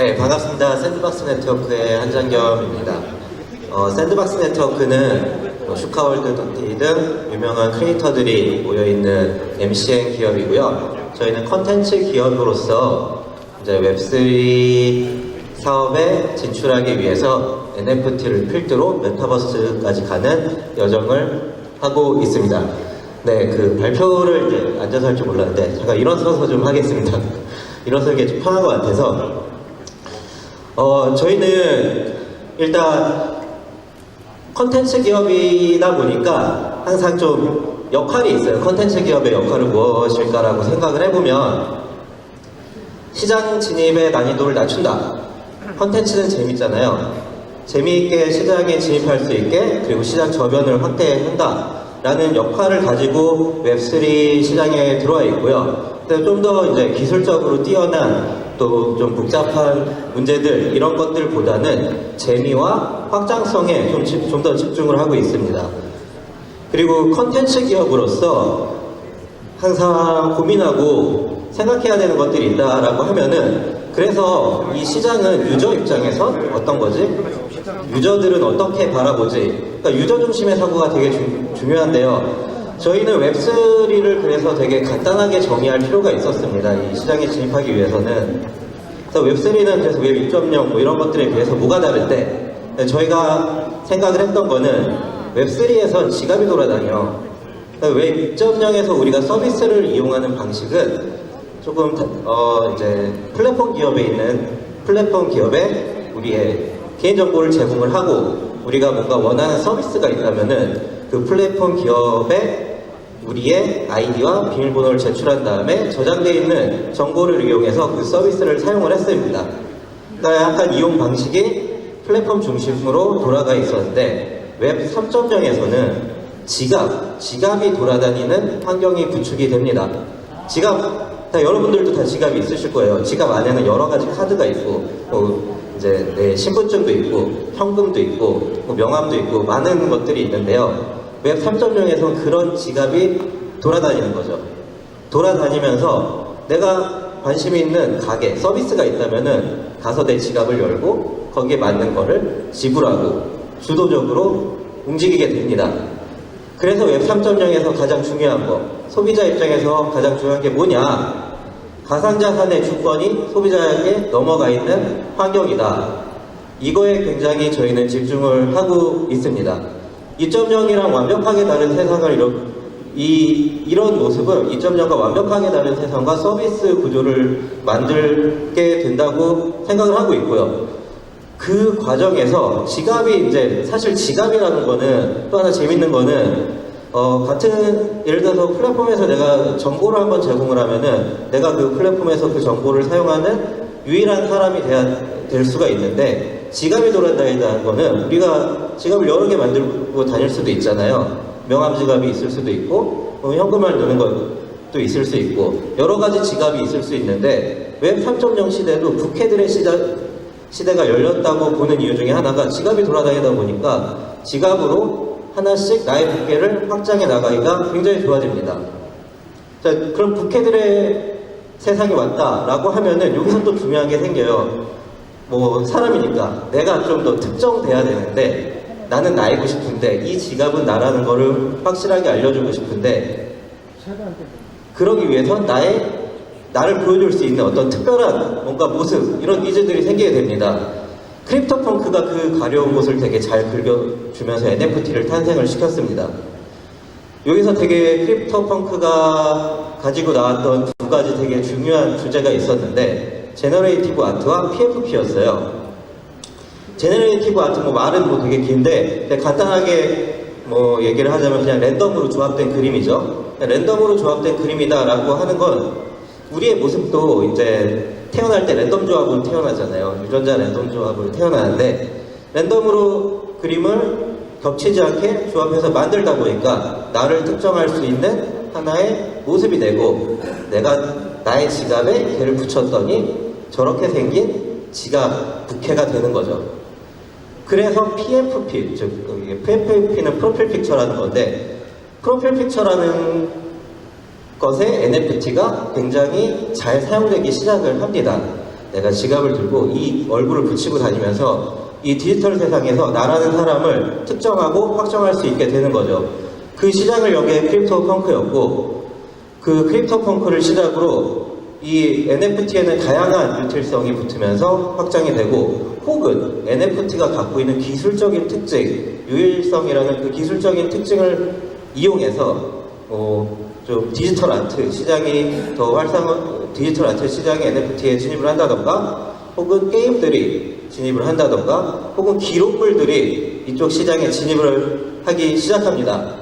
네, 반갑습니다. 샌드박스 네트워크의 한장겸입니다. 어, 샌드박스 네트워크는 뭐 슈카월드 던티 등 유명한 크리에이터들이 모여있는 MCN 기업이고요. 저희는 컨텐츠 기업으로서 이제 웹3 사업에 진출하기 위해서 NFT를 필두로 메타버스까지 가는 여정을 하고 있습니다. 네, 그 발표를 이제 앉아서 할 줄 몰랐는데 제가 일어서서 좀 하겠습니다. 일어서는 게좀 편한 것 같아서 어, 저희는 일단 컨텐츠 기업이다 보니까 항상 좀 역할이 있어요. 컨텐츠 기업의 역할은 무엇일까라고 생각을 해보면 시장 진입의 난이도를 낮춘다. 컨텐츠는 재밌잖아요. 재미있게 시장에 진입할 수 있게 그리고 시장 저변을 확대한다. 라는 역할을 가지고 웹3 시장에 들어와 있고요. 좀 더 이제 기술적으로 뛰어난 또 좀 복잡한 문제들 이런 것들보다는 재미와 확장성에 좀 더 집중을 하고 있습니다. 그리고 컨텐츠 기업으로서 항상 고민하고 생각해야 되는 것들이 있다라고 하면은 그래서 이 시장은 유저 입장에서 어떤 거지? 유저들은 어떻게 바라보지? 그러니까 유저 중심의 사고가 되게 주- 중요한데요. 저희는 웹3를 그래서 되게 간단하게 정의할 필요가 있었습니다. 이 시장에 진입하기 위해서는. 그래서 웹3는 그래서 웹 2.0 뭐 이런 것들에 비해서 뭐가 다른데 저희가 생각을 했던 거는 웹3에선 지갑이 돌아다녀. 웹 2.0에서 우리가 서비스를 이용하는 방식은 조금 다- 어 이제 플랫폼 기업에 있는 플랫폼 기업에 우리의 개인 정보를 제공을 하고 우리가 뭔가 원하는 서비스가 있다면은 그 플랫폼 기업에 우리의 아이디와 비밀번호를 제출한 다음에 저장되어 있는 정보를 이용해서 그 서비스를 사용을 했습니다. 그러니까 약간 이용 방식이 플랫폼 중심으로 돌아가 있었는데 웹 3.0에서는 지갑, 지갑이 돌아다니는 환경이 구축이 됩니다. 지갑, 다 여러분들도 다 지갑이 있으실 거예요. 지갑 안에는 여러 가지 카드가 있고, 뭐 이제 내 신분증도 있고, 현금도 있고, 뭐 명함도 있고, 많은 것들이 있는데요. 웹 3.0에서는 그런 지갑이 돌아다니는 거죠. 돌아다니면서 내가 관심이 있는 가게, 서비스가 있다면은 가서 내 지갑을 열고 거기에 맞는 거를 지불하고 주도적으로 움직이게 됩니다. 그래서 웹 3.0에서 가장 중요한 거, 소비자 입장에서 가장 중요한 게 뭐냐? 가상자산의 주권이 소비자에게 넘어가 있는 환경이다. 이거에 굉장히 저희는 집중을 하고 있습니다. 2.0이랑 완벽하게 다른 세상을 이렇, 이, 이런 모습은 2.0과 완벽하게 다른 세상과 서비스 구조를 만들게 된다고 생각을 하고 있고요. 그 과정에서 지갑이 이제 사실 지갑이라는 거는 또 하나 재밌는 거는 어 같은 예를 들어서 플랫폼에서 내가 정보를 한번 제공을 하면은 내가 그 플랫폼에서 그 정보를 사용하는 유일한 사람이 돼야 될 수가 있는데 지갑이 돌아다닌다는 거는 우리가 지갑을 여러 개 만들고 다닐 수도 있잖아요. 명함 지갑이 있을 수도 있고 뭐 현금을 넣는 것도 있을 수 있고 여러 가지 지갑이 있을 수 있는데 웹 3.0 시대도 부캐들의 시대 시대가 열렸다고 보는 이유 중에 하나가 지갑이 돌아다니다 보니까 지갑으로 하나씩 나의 부캐를 확장해 나가기가 굉장히 좋아집니다. 자, 그럼 부캐들의 세상이 왔다라고 하면은 여기서 또 중요한 게 생겨요. 뭐 사람이니까 내가 좀 더 특정돼야 되는데 나는 나이고 싶은데 이 지갑은 나라는 거를 확실하게 알려주고 싶은데 그러기 위해서 나의 나를 보여줄 수 있는 어떤 특별한 뭔가 모습 이런 니즈들이 생기게 됩니다. 크립토 펑크가 그 가려운 곳을 되게 잘 긁어주면서 NFT를 탄생을 시켰습니다. 여기서 되게 크립토 펑크가 가지고 나왔던 두 가지 되게 중요한 주제가 있었는데 제너레이티브 아트와 PFP였어요. 제너레이티브 아트 뭐 말은 뭐 되게 긴데 간단하게 뭐 얘기를 하자면 그냥 랜덤으로 조합된 그림이죠. 랜덤으로 조합된 그림이다라고 하는 건 우리의 모습도 이제 태어날 때 랜덤 조합으로 태어나잖아요. 유전자 랜덤 조합으로 태어나는데 랜덤으로 그림을 겹치지 않게 조합해서 만들다 보니까 나를 특정할 수 있는 하나의 모습이 되고 내가 나의 지갑에 걔를 붙였더니 저렇게 생긴 지갑 부캐가 되는 거죠. 그래서 PFP, 즉 PFP는 프로필 픽처라는 건데 프로필 픽처라는 것에 NFT가 굉장히 잘 사용되기 시작을 합니다. 내가 지갑을 들고 이 얼굴을 붙이고 다니면서 이 디지털 세상에서 나라는 사람을 특정하고 확정할 수 있게 되는 거죠. 그 시장을 여기에 크립토 펑크였고 그 크립토 펑크를 시작으로 이 NFT에는 다양한 유틸성이 붙으면서 확장이 되고 혹은 NFT가 갖고 있는 기술적인 특징, 유일성이라는 그 기술적인 특징을 이용해서 어, 좀 디지털 아트 시장이 더 활성, 디지털 아트 시장에 NFT에 진입을 한다던가 혹은 게임들이 진입을 한다던가 혹은 기록물들이 이쪽 시장에 진입을 하기 시작합니다.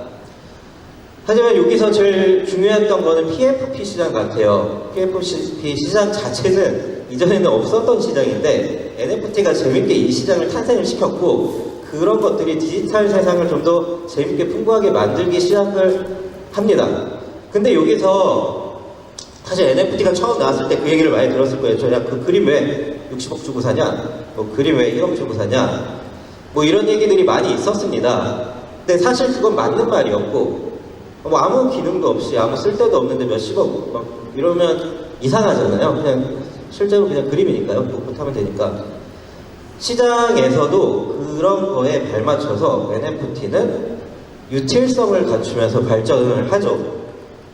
하지만 여기서 제일 중요했던 거는 PFP 시장 같아요. PFP 시장 자체는 이전에는 없었던 시장인데 NFT가 재밌게 이 시장을 탄생을 시켰고 그런 것들이 디지털 세상을 좀 더 재밌게 풍부하게 만들기 시작을 합니다. 근데 여기서 사실 NFT가 처음 나왔을 때 그 얘기를 많이 들었을 거예요. 저야 그 그림 왜 60억 주고 사냐? 뭐 그림 왜 1억 주고 사냐? 뭐 이런 얘기들이 많이 있었습니다. 근데 사실 그건 맞는 말이었고 뭐 아무 기능도 없이 아무 쓸데도 없는데 몇십억 막 이러면 이상하잖아요. 그냥 실제로 그냥 그림이니까요. 복붙하면 되니까. 시장에서도 그런 거에 발맞춰서 NFT는 유틸성을 갖추면서 발전을 하죠.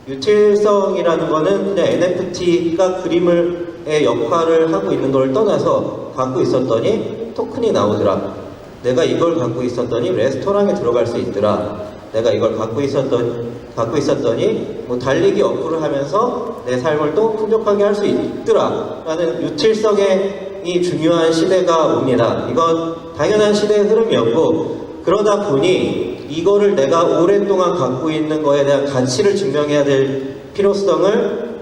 유틸성이라는 거는 그냥 NFT가 그림을의 역할을 하고 있는 걸 떠나서 갖고 있었더니 토큰이 나오더라. 내가 이걸 갖고 있었더니 레스토랑에 들어갈 수 있더라. 내가 이걸 갖고 있었던 갖고 있었더니 뭐 달리기 어플을 하면서 내 삶을 또 풍족하게 할 수 있더라라는 유틸성이 중요한 시대가 옵니다. 이건 당연한 시대의 흐름이었고 그러다 보니 이거를 내가 오랫동안 갖고 있는 거에 대한 가치를 증명해야 될 필요성을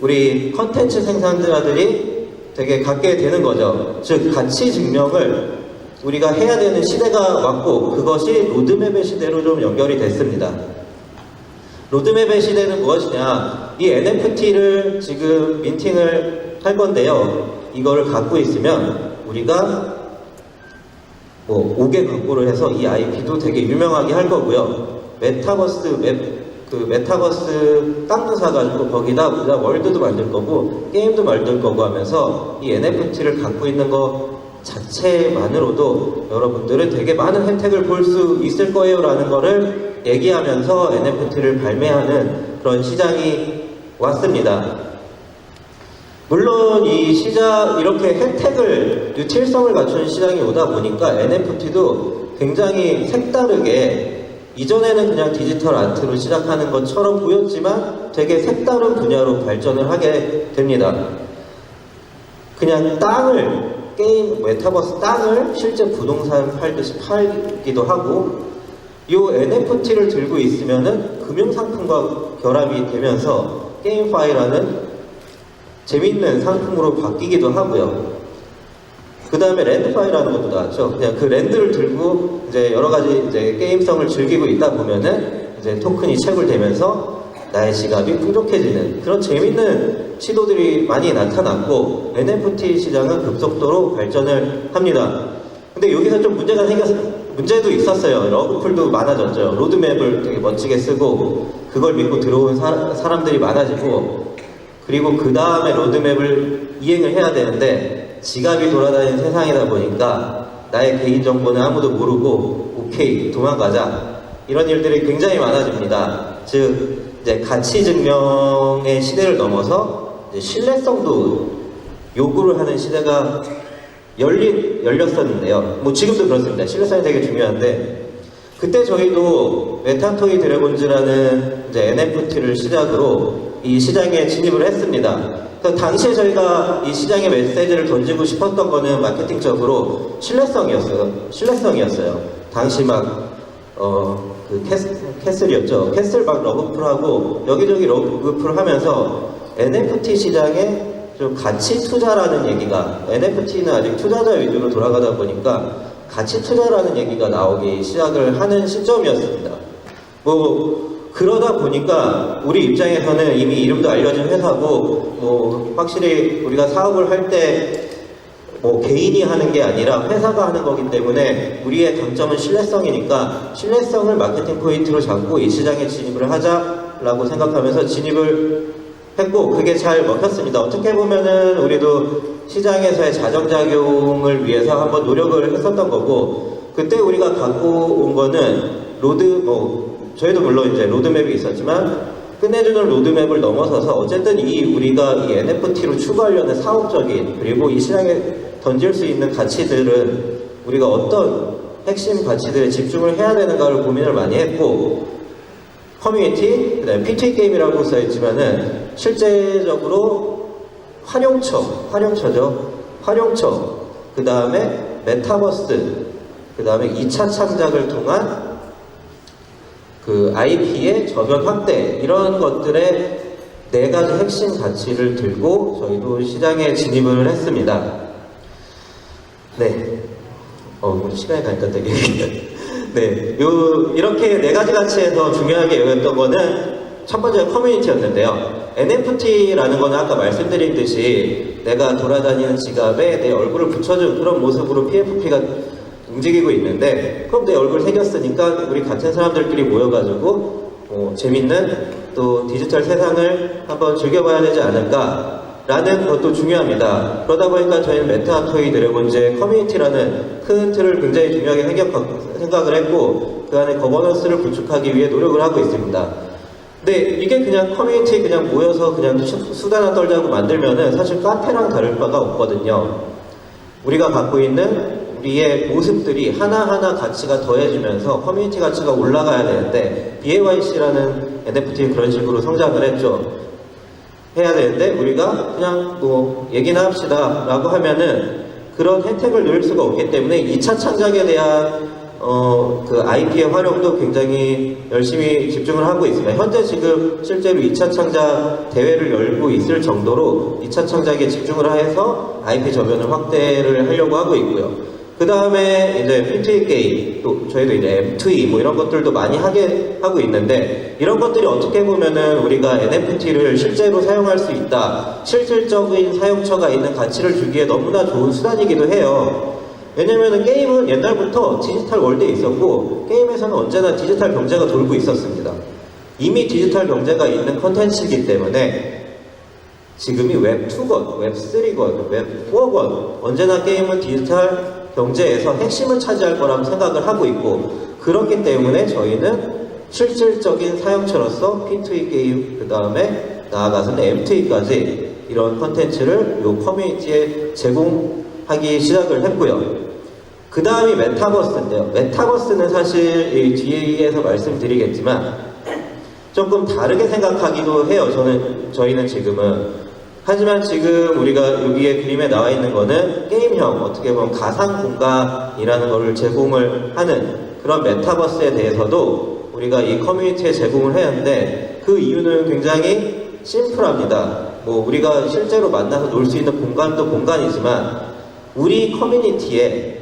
우리 컨텐츠 생산자들이 되게 갖게 되는 거죠. 즉 가치 증명을 우리가 해야 되는 시대가 왔고 그것이 로드맵의 시대로 좀 연결이 됐습니다. 로드맵의 시대는 무엇이냐? 이 NFT를 지금 민팅을 할 건데요. 이거를 갖고 있으면 우리가 뭐 5개 광고를 해서 이 IP도 되게 유명하게 할 거고요. 메타버스 웹, 그 메타버스 땅도 사가지고 거기다 우리가 월드도 만들 거고 게임도 만들 거고 하면서 이 NFT를 갖고 있는 거 자체만으로도 여러분들은 되게 많은 혜택을 볼 수 있을 거예요 라는 거를 얘기하면서 NFT를 발매하는 그런 시장이 왔습니다. 물론 이 시장 이렇게 혜택을 유틸성을 갖춘 시장이 오다 보니까 NFT도 굉장히 색다르게 이전에는 그냥 디지털 아트로 시작하는 것처럼 보였지만 되게 색다른 분야로 발전을 하게 됩니다. 그냥 땅을 게임 메타버스 땅을 실제 부동산 팔듯이 팔기도 하고 이 NFT를 들고 있으면은 금융 상품과 결합이 되면서 게임파이라는 재밌는 상품으로 바뀌기도 하고요. 그 다음에 랜드파이라는 것도 나왔죠. 그냥 그 랜드를 들고 이제 여러 가지 이제 게임성을 즐기고 있다 보면은 이제 토큰이 채굴되면서 나의 지갑이 풍족해지는 그런 재밌는 시도들이 많이 나타났고 NFT 시장은 급속도로 발전을 합니다. 근데 여기서 좀 문제가 생겼 문제도 있었어요. 러브풀도 많아졌죠. 로드맵을 되게 멋지게 쓰고 그걸 믿고 들어온 사, 사람들이 많아지고 그리고 그 다음에 로드맵을 이행을 해야 되는데 지갑이 돌아다니는 세상이다 보니까 나의 개인정보는 아무도 모르고 오케이 도망가자 이런 일들이 굉장히 많아집니다. 즉 이제 가치 증명의 시대를 넘어서 신뢰성도 요구를 하는 시대가 열린 열렸었는데요. 뭐 지금도 그렇습니다. 신뢰성이 되게 중요한데 그때 저희도 메타토이 드래곤즈라는 이제 NFT를 시작으로 이 시장에 진입을 했습니다. 당시에 저희가 이 시장에 메시지를 던지고 싶었던 거는 마케팅적으로 신뢰성이었어요. 신뢰성이었어요. 당시 막, 어, 그. 캐슬 막 러브풀하고 여기저기 러브풀 하면서 NFT 시장에 좀 가치 투자라는 얘기가 NFT는 아직 투자자 위주로 돌아가다 보니까 가치 투자라는 얘기가 나오기 시작을 하는 시점이었습니다. 뭐 그러다 보니까 우리 입장에서는 이미 이름도 알려진 회사고 뭐 확실히 우리가 사업을 할때 뭐 개인이 하는 게 아니라 회사가 하는 거기 때문에 우리의 강점은 신뢰성이니까 신뢰성을 마케팅 포인트로 잡고 이 시장에 진입을 하자라고 생각하면서 진입을 했고 그게 잘 먹혔습니다. 어떻게 보면은 우리도 시장에서의 자정작용을 위해서 한번 노력을 했었던 거고 그때 우리가 갖고 온 거는 로드 뭐 저희도 물론 이제 로드맵이 있었지만 끝내주는 로드맵을 넘어서서 어쨌든 이 우리가 이 NFT로 추구하려는 사업적인 그리고 이 시장에 던질 수 있는 가치들은 우리가 어떤 핵심 가치들에 집중을 해야 되는가를 고민을 많이 했고 커뮤니티, 그다음에 PT 게임이라고 써 있지만은 실제적으로 활용처, 활용처죠. 활용처. 그 다음에 메타버스. 그 다음에 2차 창작을 통한 그 IP의 저변 확대 이런 것들의 네 가지 핵심 가치를 들고 저희도 시장에 진입을 했습니다. 네. 어, 우리 시간이 가니까 되게. 네. 요, 이렇게 네 가지 가치에서 중요하게 여겼던 거는 첫 번째가 커뮤니티였는데요. NFT라는 거는 아까 말씀드린 듯이 내가 돌아다니는 지갑에 내 얼굴을 붙여준 그런 모습으로 PFP가 움직이고 있는데 그럼 내 얼굴 새겼으니까 우리 같은 사람들끼리 모여가지고 어, 재밌는 또 디지털 세상을 한번 즐겨봐야 되지 않을까 라는 것도 중요합니다. 그러다 보니까 저희는 메타토이 드래곤즈의 커뮤니티라는 큰 틀을 굉장히 중요하게 생각, 생각을 했고 그 안에 거버넌스를 구축하기 위해 노력을 하고 있습니다. 네, 이게 그냥 커뮤니티 그냥 모여서 그냥 수- 수다나 떨자고 만들면은 사실 카페랑 다를 바가 없거든요. 우리가 갖고 있는 우리의 모습들이 하나하나 가치가 더해지면서 커뮤니티 가치가 올라가야 되는데 BAYC라는 NFT 그런 식으로 성장을 했죠. 해야 되는데 우리가 그냥 뭐 얘기나 합시다 라고 하면은 그런 혜택을 누릴 수가 없기 때문에 2차 창작에 대한 어, 그 IP의 활용도 굉장히 열심히 집중을 하고 있습니다. 현재 지금 실제로 2차 창작 대회를 열고 있을 정도로 2차 창작에 집중을 해서 IP 저변을 확대를 하려고 하고 있고요. 그 다음에 이제 PT 게임, 또 저희도 이제 M2E 뭐 이런 것들도 많이 하게 하고 있는데 이런 것들이 어떻게 보면은 우리가 NFT를 실제로 사용할 수 있다. 실질적인 사용처가 있는 가치를 주기에 너무나 좋은 수단이기도 해요. 왜냐면은 게임은 옛날부터 디지털 월드에 있었고 게임에서는 언제나 디지털 경제가 돌고 있었습니다. 이미 디지털 경제가 있는 컨텐츠이기 때문에 지금이 웹2건, 웹3건, 웹4건 언제나 게임은 디지털 경제에서 핵심을 차지할 거라고 생각을 하고 있고 그렇기 때문에 저희는 실질적인 사용처로서 P2E 게임 그 다음에 나아가서는 M2E까지 이런 컨텐츠를 요 커뮤니티에 제공하기 시작을 했고요. 그 다음이 메타버스인데요. 메타버스는 사실 이 뒤에서 말씀드리겠지만 조금 다르게 생각하기도 해요. 저는 저희는 지금은 하지만 지금 우리가 여기에 그림에 나와 있는 거는 게임형 어떻게 보면 가상 공간이라는 것을 제공을 하는 그런 메타버스에 대해서도 우리가 이 커뮤니티에 제공을 했는데 그 이유는 굉장히 심플합니다. 뭐 우리가 실제로 만나서 놀 수 있는 공간도 공간이지만 우리 커뮤니티에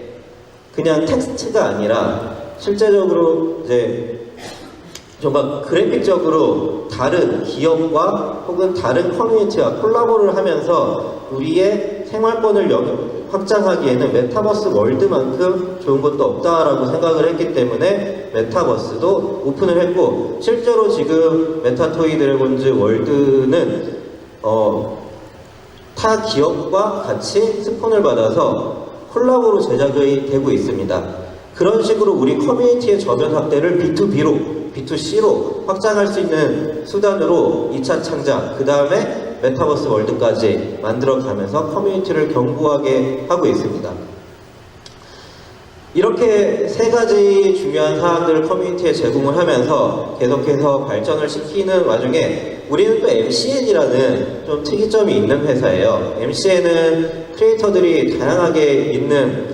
그냥 텍스트가 아니라 실제적으로 이제 정말 그래픽적으로 다른 기업과 혹은 다른 커뮤니티와 콜라보를 하면서 우리의 생활권을 연- 확장하기에는 메타버스 월드만큼 좋은 것도 없다라고 생각을 했기 때문에 메타버스도 오픈을 했고 실제로 지금 메타토이 드래곤즈 월드는 어, 타 기업과 같이 스폰을 받아서 콜라보로 제작이 되고 있습니다. 그런 식으로 우리 커뮤니티의 저변 확대를 B2B로, B2C로 확장할 수 있는 수단으로 2차 창작, 그 다음에 메타버스 월드까지 만들어가면서 커뮤니티를 견고하게 하고 있습니다. 이렇게 세 가지 중요한 사항들을 커뮤니티에 제공을 하면서 계속해서 발전을 시키는 와중에 우리는 또 MCN이라는 좀 특이점이 있는 회사예요. MCN은 크리에이터들이 다양하게 있는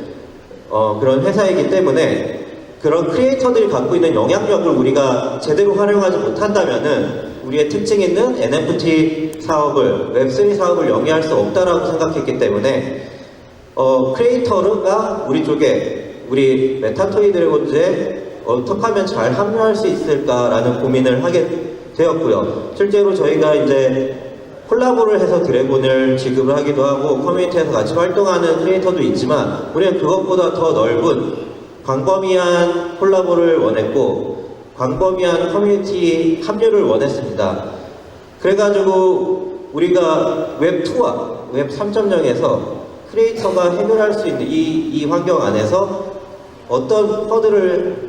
어, 그런 회사이기 때문에 그런 크리에이터들이 갖고 있는 영향력을 우리가 제대로 활용하지 못한다면은 우리의 특징 있는 NFT 사업을, 웹3 사업을 영위할 수 없다라고 생각했기 때문에 어, 크리에이터가 우리 쪽에 우리 메타토이 드래곤즈에 어떻게 하면 잘 합류할 수 있을까라는 고민을 하게 되었고요. 실제로 저희가 이제 콜라보를 해서 드래곤을 지급을 하기도 하고 커뮤니티에서 같이 활동하는 크리에이터도 있지만 우리는 그것보다 더 넓은 광범위한 콜라보를 원했고 광범위한 커뮤니티 합류를 원했습니다. 그래가지고 우리가 웹2와 웹 3.0에서 크리에이터가 해결할 수 있는 이, 이 환경 안에서 어떤 허들을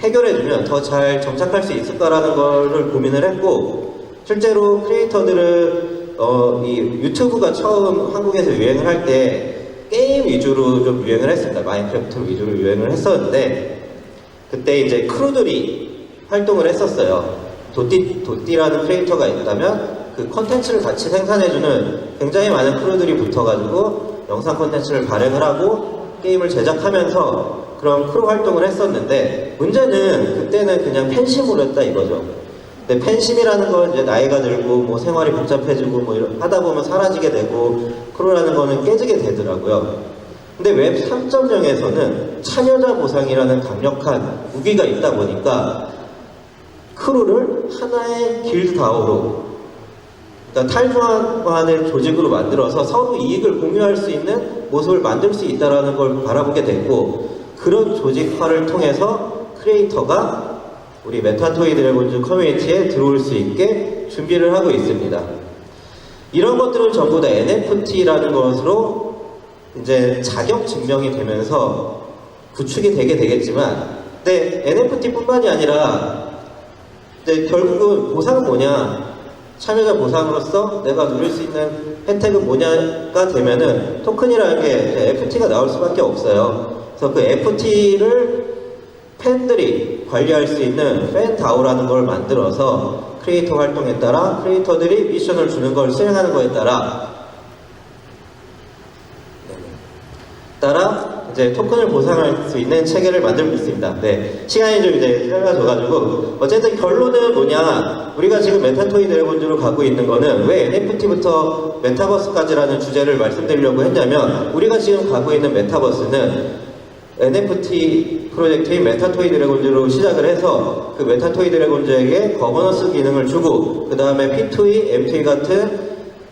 해결해주면 더 잘 정착할 수 있을까라는 거를 고민을 했고 실제로 크리에이터들은 어, 이 유튜브가 처음 한국에서 유행을 할 때 게임 위주로 좀 유행을 했습니다. 마인크래프트 위주로 유행을 했었는데 그때 이제 크루들이 활동을 했었어요. 도띠, 도띠라는 크리에이터가 있다면 그 컨텐츠를 같이 생산해주는 굉장히 많은 크루들이 붙어가지고 영상 컨텐츠를 발행을 하고 게임을 제작하면서 그런 크루 활동을 했었는데 문제는 그때는 그냥 팬심으로 했다 이거죠. 근데 팬심이라는 건 이제 나이가 들고 뭐 생활이 복잡해지고 뭐 이런 하다 보면 사라지게 되고 크루라는 거는 깨지게 되더라고요. 근데 웹 3.0에서는 참여자 보상이라는 강력한 무기가 있다 보니까 크루를 하나의 길드다오로 그러니까 탈주하는 조직으로 만들어서 서로 이익을 공유할 수 있는 모습을 만들 수 있다는 걸 바라보게 됐고 그런 조직화를 통해서 크리에이터가 우리 메타토이 드래곤즈 커뮤니티에 들어올 수 있게 준비를 하고 있습니다. 이런 것들은 전부 다 NFT라는 것으로 이제 자격 증명이 되면서 구축이 되게 되겠지만, 근데 NFT뿐만이 아니라 이제 결국은 보상은 뭐냐? 참여자 보상으로서 내가 누릴 수 있는 혜택은 뭐냐가 되면은 토큰이라는 게 FT가 나올 수밖에 없어요. 그래서 그 FT를 팬들이 관리할 수 있는 팬다오라는 걸 만들어서 크리에이터 활동에 따라 크리에이터들이 미션을 주는 걸 수행하는 거에 따라 따라 이제 토큰을 보상할 수 있는 체계를 만들고 있습니다. 네, 시간이 좀 이제 짧아져가지고 어쨌든 결론은 뭐냐? 우리가 지금 메타토이 드래곤즈로 가고 있는 거는 왜 NFT부터 메타버스까지라는 주제를 말씀드리려고 했냐면 우리가 지금 가고 있는 메타버스는 NFT 프로젝트인 메타토이 드래곤즈로 시작을 해서 그 메타토이 드래곤즈에게 거버넌스 기능을 주고 그 다음에 P2E, M2E 같은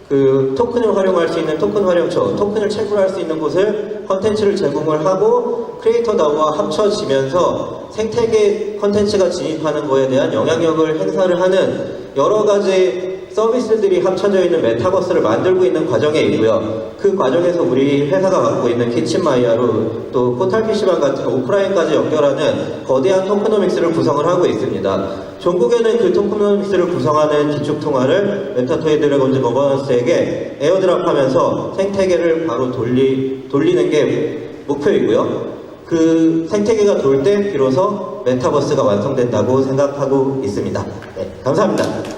그 토큰을 활용할 수 있는 토큰 활용처, 토큰을 채굴할 수 있는 곳을 컨텐츠를 제공을 하고 크리에이터 다우와 합쳐지면서 생태계 컨텐츠가 진입하는 거에 대한 영향력을 행사를 하는 여러 가지 서비스들이 합쳐져 있는 메타버스를 만들고 있는 과정에 있고요. 그 과정에서 우리 회사가 갖고 있는 키친마이아로 또 포탈 PC방 같은 오프라인까지 연결하는 거대한 토크노믹스를 구성을 하고 있습니다. 전국에는 그 토크노믹스를 구성하는 기축 통화를 메타토이 드래곤즈 거버넌스에게 에어드랍하면서 생태계를 바로 돌리, 돌리는 게 목표이고요. 그 생태계가 돌 때 비로소 메타버스가 완성된다고 생각하고 있습니다. 네, 감사합니다.